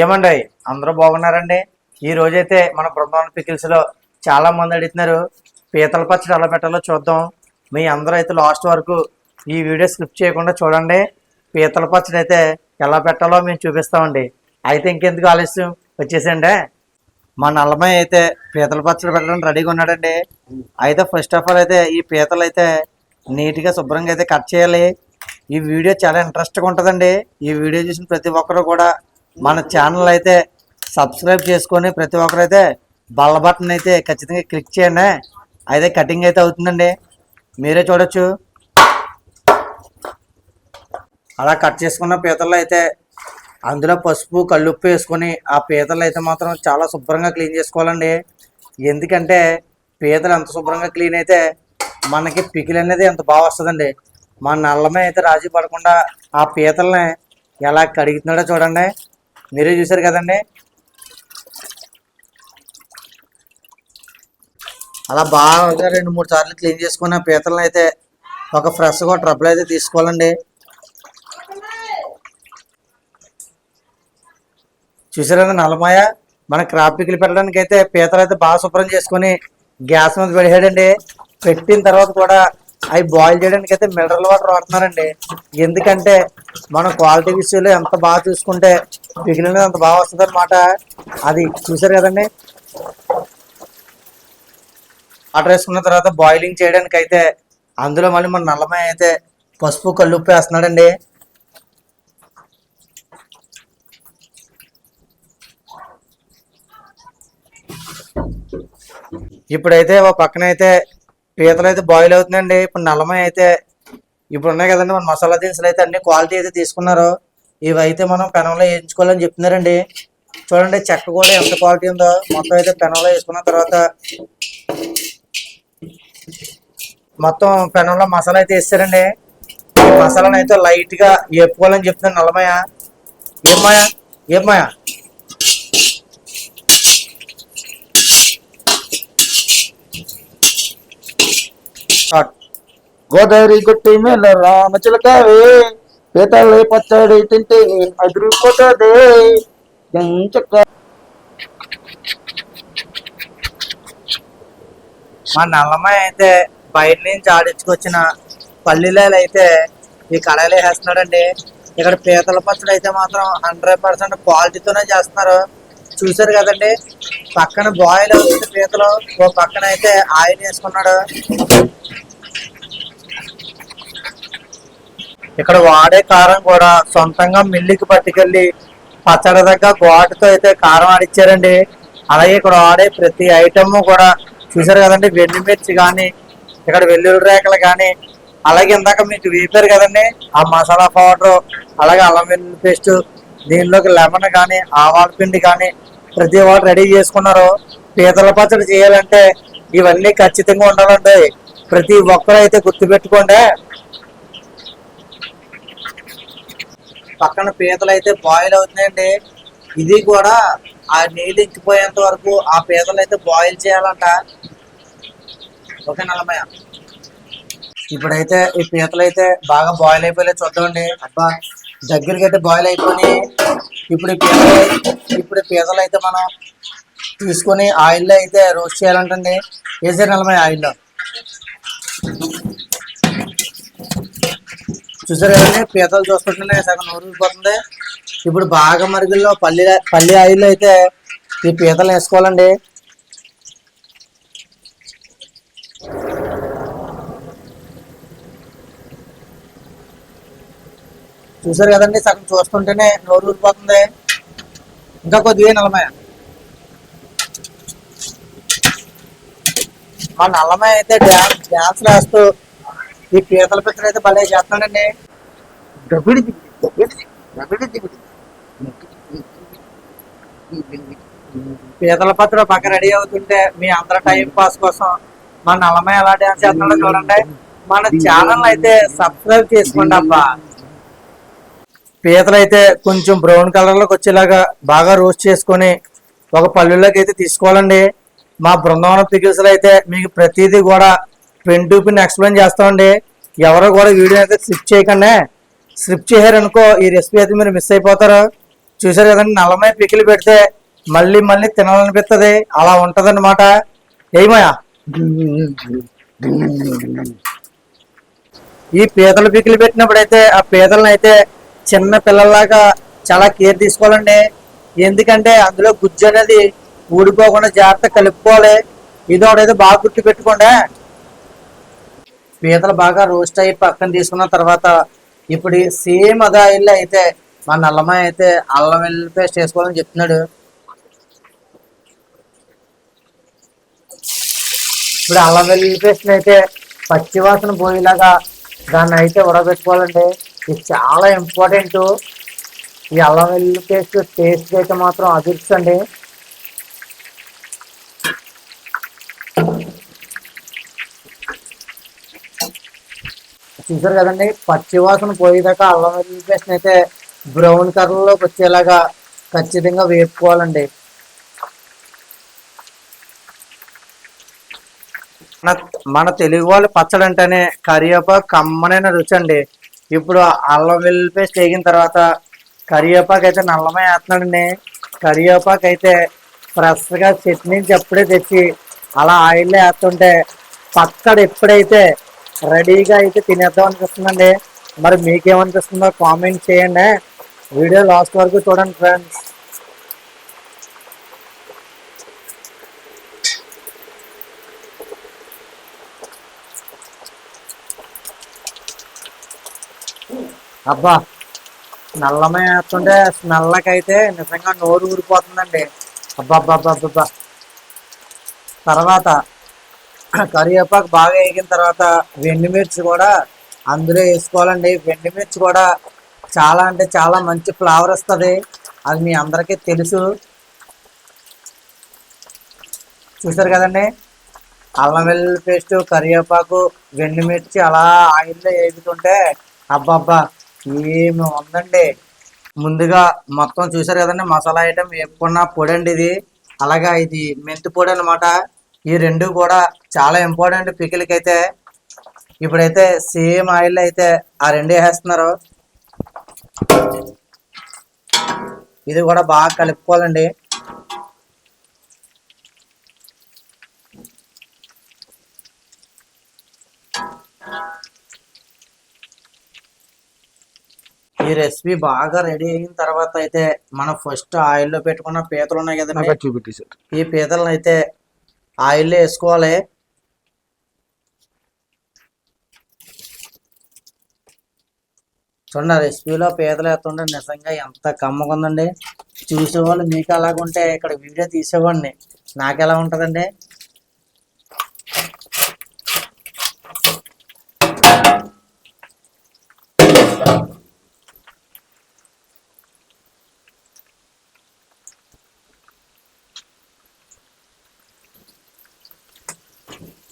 ఏమండి అందరూ బాగున్నారండి? ఈ రోజైతే మన బృందావన పికిల్స్లో చాలా మంది అడుగుతున్నారు పీతల పచ్చడి ఎలా పెట్టాలో చూద్దాం. మీ అందరూ అయితే లాస్ట్ వరకు ఈ వీడియో స్క్రిప్ట్ చేయకుండా చూడండి. పీతల పచ్చడి అయితే ఎలా పెట్టాలో మేము చూపిస్తామండి. అయితే ఇంకెందుకు ఆలస్యం? వచ్చేసండి మా నల్లమయ్య అయితే పీతల పచ్చడి పెట్టడానికి రెడీగా ఉన్నాడండి. అయితే ఫస్ట్ ఆఫ్ ఆల్ అయితే ఈ పీతలు అయితే నీట్గా శుభ్రంగా అయితే కట్ చేయాలి. ఈ వీడియో చాలా ఇంట్రెస్ట్గా ఉంటుందండి. ఈ వీడియో చూసిన ప్రతి ఒక్కరు కూడా మన ఛానల్ అయితే సబ్స్క్రైబ్ చేసుకొని ప్రతి ఒక్కరు అయితే బల్ల బటన్ అయితే ఖచ్చితంగా క్లిక్ చేయండి. అయితే కటింగ్ అయితే అవుతుందండి. మీరే చూడొచ్చు. అలా కట్ చేసుకున్న పీతల్లో అయితే అందులో పసుపు కళ్ళుప్పు వేసుకొని ఆ పీతలు అయితే మాత్రం చాలా శుభ్రంగా క్లీన్ చేసుకోవాలండి. ఎందుకంటే పీతలు ఎంత శుభ్రంగా క్లీన్ అయితే మనకి పికిల్ అనేది ఎంత బాగా వస్తుందండి. మా నల్లమే అయితే రాజీ పడకుండా ఆ పీతల్ని ఎలా కడుగుతున్నాడో చూడండి. మీరే చూసారు కదండి. అలా బాగా రెండు మూడు సార్లు క్లీన్ చేసుకున్న పీతలను అయితే ఒక ఫ్రెష్గా ట్రబుల్ అయితే తీసుకోవాలండి. చూసారండి నల్లమాయ మన క్రాప్ పిక్లు పెట్టడానికి అయితే పీతలు అయితే బాగా శుభ్రం చేసుకొని గ్యాస్ మీద పెడిహాడండి పెట్టిన తర్వాత కూడా అవి బాయిల్ చేయడానికి అయితే మినరల్ వాటర్ వాడుతున్నారండి. ఎందుకంటే మనం క్వాలిటీ విషయంలో ఎంత బాగా చూసుకుంటే పికిల్ అంత బాగా వస్తుంది అనమాట అది చూసారు కదండి? వాటర్ వేసుకున్న తర్వాత బాయిలింగ్ చేయడానికి అయితే అందులో మళ్ళీ మన నల్లమయ్య అయితే పసుపు కల్లుప్పు వేస్తున్నాడండి. ఇప్పుడైతే ఓ పక్కన అయితే పీతలు అయితే బాయిల్ అవుతుందండి ఇప్పుడు నలమై అయితే ఇప్పుడు ఉన్నాయి కదండి. మన మసాలా దినుసులు అయితే అన్ని క్వాలిటీ అయితే తీసుకున్నారు. ఇవైతే మనం పెనంలో వేయించుకోవాలని చెప్తున్నారండి. చూడండి చెక్క కూడా ఎంత క్వాలిటీ ఉందో. మొత్తం అయితే పెనంలో వేసుకున్న తర్వాత మొత్తం పెనంలో మసాలా అయితే వేస్తారండి. ఈ మసాలాను అయితే లైట్గా వేపుకోవాలని చెప్తున్నాను నల్లమయ్య. ఏమాయ ఏమాయ గోదావరి గుట్టి మీద రామచిలకావే చిలకావే పచ్చడి తింటే అదిరిపోతుంది ఎంచక్క మా నల్లమ్మాయి అయితే బయట నుంచి ఆడించుకొచ్చిన పల్లీలు అయితే ఈ కడాయిలు వేస్తున్నాడండి. ఇక్కడ పీతల పచ్చడి అయితే మాత్రం హండ్రెడ్ పర్సెంట్ క్వాలిటీతోనే చేస్తున్నారు. చూసారు కదండి పక్కన బాయిల్ అవుతుంది పీతలు. ఓ పక్కన అయితే ఆయిల్ వేసుకున్నాడు. ఇక్కడ వాడే కారం కూడా సొంతంగా మిల్లికి పట్టుకెళ్ళి పచ్చడి దగ్గర ఘాటుతో అయితే కారం ఆడిచ్చారండి. అలాగే ఇక్కడ వాడే ప్రతి ఐటమ్ కూడా చూసారు కదండి వెండి కానీ ఇక్కడ వెల్లుల్లి రేఖలు కానీ అలాగే ఇందాక మీకు వేపారు కదండి ఆ మసాలా పౌడర్ అలాగే అల్లం వెల్లుల్లి పేస్ట్ దీనిలోకి లెమన్ కానీ ఆవాల పిండి కానీ ప్రతి ఒక్కటి రెడీ చేసుకున్నారు. పీతల పచ్చడి చేయాలంటే ఇవన్నీ ఖచ్చితంగా ఉండాలండి. ప్రతి ఒక్కరు అయితే గుర్తుపెట్టుకోండి. పక్కన పీతలు అయితే బాయిల్ అవుతున్నాయండి. ఇది కూడా ఆ నీళ్ళు ఇంకిపోయేంత వరకు ఆ పీతలు అయితే బాయిల్ చేయాలంట. ఓకే నల్లమయ్య. ఇప్పుడైతే ఈ పీతలు అయితే బాగా బాయిల్ అయిపోయలే చూద్దామండి. అబ్బా దగ్గరికి అయితే బాయిల్ అయిపోయి ఇప్పుడు పీతలు ఇప్పుడు పీతలు అయితే మనం తీసుకొని ఆయిల్లో అయితే రోస్ట్ చేయాలంటండి. వేసే నల్లమయ్య ఆయిల్లో? చూసారు కదండి పీతలు చూస్తుంటేనే సగం నూరిపోతుంది ఇప్పుడు బాగా మరుగుల్లో పల్లి పల్లి ఆయిల్ అయితే ఈ పీతలు వేసుకోవాలండి. చూసారు కదండి? సగం చూస్తుంటేనే నోరు ఊరిపోతుంది. ఇంకా కొద్దిగా నల్లమయ్య మా నల్లమయ్య అయితే డ్యాన్స్ డ్యాన్స్ వేస్తూ ఈ పీతల పిత్తలు అయితే భలే చేస్తున్నాడండి. దబిడి దిబిడి, దబిడి దిబిడి. పీతల పత్ర పక్క రెడీ అవుతుంటే మీ అందరి టైం పాస్ కోసం మన నల్లమయ్య ఎలా డ్యాన్స్ చేస్తున్నాడో చూడండి. మన ఛానల్ అయితే సబ్స్క్రైబ్ చేసుకోండి అబ్బా. పీతలు అయితే కొంచెం బ్రౌన్ కలర్లోకి వచ్చేలాగా బాగా రోస్ట్ చేసుకొని ఒక పల్లెల్లోకి అయితే తీసుకోవాలండి. మా బృందావనం పికిల్స్ అయితే మీకు ప్రతిదీ కూడా పెన్ టు పిన్ ఎక్స్ప్లెయిన్ చేస్తామండి. ఎవరు కూడా వీడియో అయితే స్లిప్ చేయకుండా. స్లిప్ చేశారనుకో ఈ రెసిపీ అయితే మీరు మిస్ అయిపోతారు. చూసారు కదండి నల్లమై పికిలి పెడితే మళ్ళీ మళ్ళీ తినాలనిపిస్తుంది. అలా ఉంటదన్నమాట. ఏమయ్యా ఈ పీతలు పికిలు పెట్టినప్పుడు అయితే ఆ పీతలను అయితే చిన్న పిల్లల్లాగా చాలా కేర్ తీసుకోవాలండి. ఎందుకంటే అందులో గుజ్జు అనేది ఊడిపోకుండా జాగ్రత్త కలుపుకోవాలి. ఇది బాగా గుర్తు పెట్టుకోండి పీతలు బాగా రోస్ట్ అయ్యి పక్కన తీసుకున్న తర్వాత ఇప్పుడు సేమ్ అదే ఆయిల్ అయితే మా నల్లమాయ అయితే అల్లం వెల్లుల్లి పేస్ట్ వేసుకోవాలని చెప్తున్నాడు. ఇప్పుడు అల్లం వెల్లుల్లి పేస్ట్ అయితే పచ్చివాసన పోయేలాగా దాన్ని అయితే ఉడబెట్టుకోవాలండి ఇది చాలా ఇంపార్టెంట్ ఈ అల్లం వెల్లుల్లి పేస్ట్ టేస్ట్ అయితే మాత్రం అదిర్చండి చూసారు కదండి. పచ్చివాసన పోయేదాకా అల్లం వెల్లుల్లి పేస్ట్ అయితే బ్రౌన్ కలర్లోకి వచ్చేలాగా ఖచ్చితంగా వేపుకోవాలండి. మన మన తెలుగు వాళ్ళు పచ్చడి అంటేనే కరివేపాకు కమ్మనైన రుచి అండి ఇప్పుడు అల్లం వెల్లుల్లి పేస్ట్ వేగిన తర్వాత కరివేపాకు అయితే నల్లమే వేస్తున్నాడండి. కరివేపాకు అయితే ఫ్రెష్గా చట్నీ నుంచి అప్పుడే తెచ్చి అలా ఆయిల్లో వేస్తుంటే పచ్చడి ఎప్పుడైతే రెడీగా అయితే తినేద్దాం అనిపిస్తుందండి. మరి మీకేమనిపిస్తుందో కామెంట్ చేయండి. వీడియో లాస్ట్ వరకు చూడండి ఫ్రెండ్స్ అబ్బా నల్లమే వేస్తుంటే స్మెల్లకైతే నిజంగా నోరు ఊరిపోతుందండి. అబ్బా అబ్బా అబ్బా అబ్బా తర్వాత కరివేపాకు బాగా వేగిన తర్వాత వెండిమిర్చి కూడా అందులో వేసుకోవాలండి. వెండిమిర్చి కూడా చాలా అంటే చాలా మంచి ఫ్లేవర్ వస్తుంది. అది మీ అందరికీ తెలుసు. చూసారు కదండి? అల్లం వెల్లుల్లి పేస్ట్ కరివేపాకు వెండిమిర్చి అలా ఆయిల్లో వేగుతుంటే అబ్బబ్బా ఏమి ఉందండి? ముందుగా మొత్తం చూసారు కదండి? మసాలా ఐటెం వేపుకున్న పొడి అండి ఇది. అలాగా ఇది మెంతి పొడి అనమాట ఈ రెండు కూడా చాలా ఇంపార్టెంట్ పికిల్కి అయితే ఇప్పుడైతే సేమ్ ఆయిల్ అయితే ఆ రెండు వేసేస్తున్నారు. ఇది కూడా బాగా కలుపుకోవాలండి. ఈ రెసిపీ బాగా రెడీ అయిన తర్వాత అయితే మనం ఫస్ట్ ఆయిల్లో పెట్టుకున్న పీతలు ఉన్నాయి కదండి ఈ పీతలను అయితే ఆయిల్లో వేసుకోవాలి. చూడండి రెసిపీలో పీతలు వేస్తుంటే నిజంగా ఎంత కమ్మగా ఉందండి. చూసేవాళ్ళు మీకు అలాగుంటే ఇక్కడ వీడియో తీసేవాడిని. నాకు ఎలా ఉంటుందండి?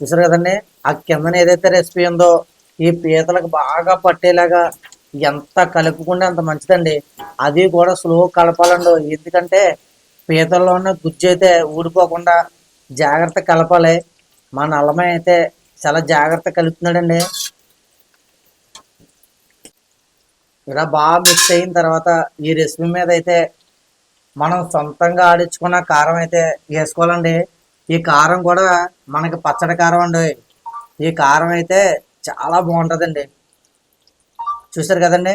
చూసారు కదండి? ఆ కిందన ఏదైతే రెసిపీ ఉందో ఈ పీతలకు బాగా పట్టేలాగా ఎంత కలుపుకుంటే అంత మంచిదండి. అది కూడా స్లో కలపాలండి. ఎందుకంటే పీతల్లో ఉన్న గుజ్జు అయితే ఊడిపోకుండా జాగ్రత్త కలపాలి. మా నల్లమయ్య అయితే చాలా జాగ్రత్త కలుపుతున్నాడండి. ఇలా బాగా మిక్స్ అయిన తర్వాత ఈ రెసిపీ మీద అయితే మనం సొంతంగా ఆడించుకున్న కారం అయితే వేసుకోవాలండి. ఈ కారం కూడా మనకి పచ్చడి కారం అండి. ఈ కారం అయితే చాలా బాగుంటుందండి. చూసారు కదండి?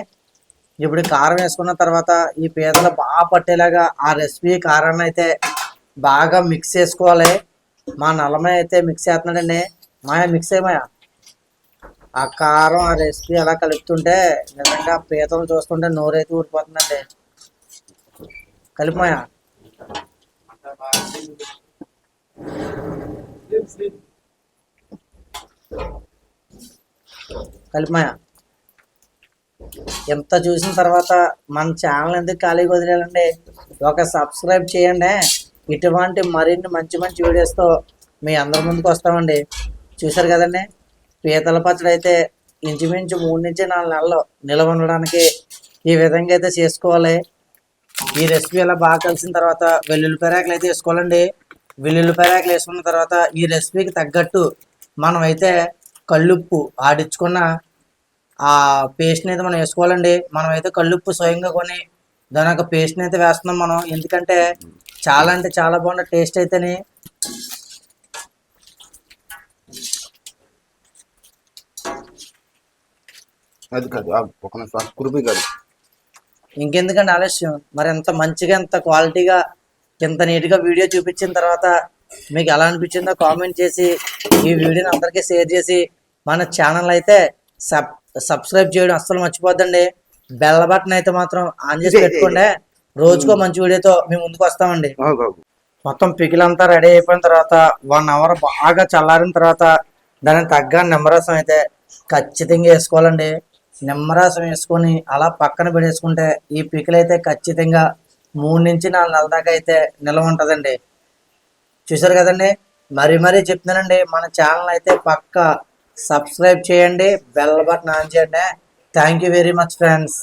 ఇప్పుడు కారం వేసుకున్న తర్వాత ఈ పీతలు బాగా పట్టేలాగా ఆ రెసిపీ కారాన్ని అయితే బాగా మిక్స్ చేసుకోవాలి. మా నల్లమయ్య అయితే మిక్స్ చేస్తున్నాడండి. మాయ మిక్స్ అయ్యమాయ ఆ కారం ఆ రెసిపీ అలా కలుపుతుంటే నిజంగా పీతలు చూస్తుంటే నోరైతే ఊరిపోతుందండి. కలిపమాయా కలిపిమాయా ఎంత చూసిన తర్వాత మన ఛానల్ ఎందుకు ఖాళీగా వదిలేయాలండి? ఒక సబ్స్క్రైబ్ చేయండి. ఇటువంటి మరిన్ని మంచి మంచి వీడియోస్తో మీ అందరి ముందుకు వస్తామండి. చూసారు కదండి? పీతల పచ్చడి అయితే ఇంచుమించు మూడు నుంచి నాలుగు నెలలు నిల్వ ఉండడానికి ఈ విధంగా అయితే చేసుకోవాలి. ఈ రెసిపీ అలా బాగా కలిసిన తర్వాత వెల్లుల్లి పెరాకులు అయితే వేసుకోవాలండి. వెల్లుల్లి పెరాకులు వేసుకున్న తర్వాత ఈ రెసిపీకి తగ్గట్టు మనం అయితే కల్లుప్పు ఆడించుకున్న ఆ పేస్ట్ని అయితే మనం వేసుకోవాలండి. మనం అయితే కల్లుప్పు స్వయంగా కొని దాని యొక్క పేస్ట్ని అయితే వేస్తున్నాం మనం. ఎందుకంటే చాలా అంటే చాలా బాగుంది టేస్ట్ అయితేని. అది కాదు ఒక నిమిషం కురుపి కాదు. ఇంకెందుకంటే ఆలస్యం? మరి ఎంత మంచిగా ఎంత క్వాలిటీగా ఇంత నీట్గా వీడియో చూపించిన తర్వాత మీకు ఎలా అనిపించిందో కామెంట్ చేసి ఈ వీడియోని అందరికీ షేర్ చేసి మన ఛానల్ అయితే సబ్ సబ్స్క్రైబ్ చేయడం అస్సలు మర్చిపోద్దండి. బెల్ బటన్ అయితే మాత్రం ఆన్ చేసి పెట్టుకోండి. రోజుకో మంచి వీడియోతో మేము ముందుకు వస్తామండి. మొత్తం పికిలంతా రెడీ అయిపోయిన తర్వాత వన్ అవర్ బాగా చల్లారిన తర్వాత దానికి తగ్గ నిమ్మరసం అయితే ఖచ్చితంగా వేసుకోవాలండి. నిమ్మరసం వేసుకొని అలా పక్కన పెట్టేసుకుంటే ఈ పికిల్ అయితే ఖచ్చితంగా మూడు నుంచి నాలుగు నెలల దాకా అయితే నిల్వ ఉంటుందండి. చూసారు కదండి? మరీ మరీ చెప్తున్నానండి మన ఛానల్ అయితే పక్క సబ్స్క్రైబ్ చేయండి బెల్ బటన్ ఆన్ చేయండి. Thank you very much friends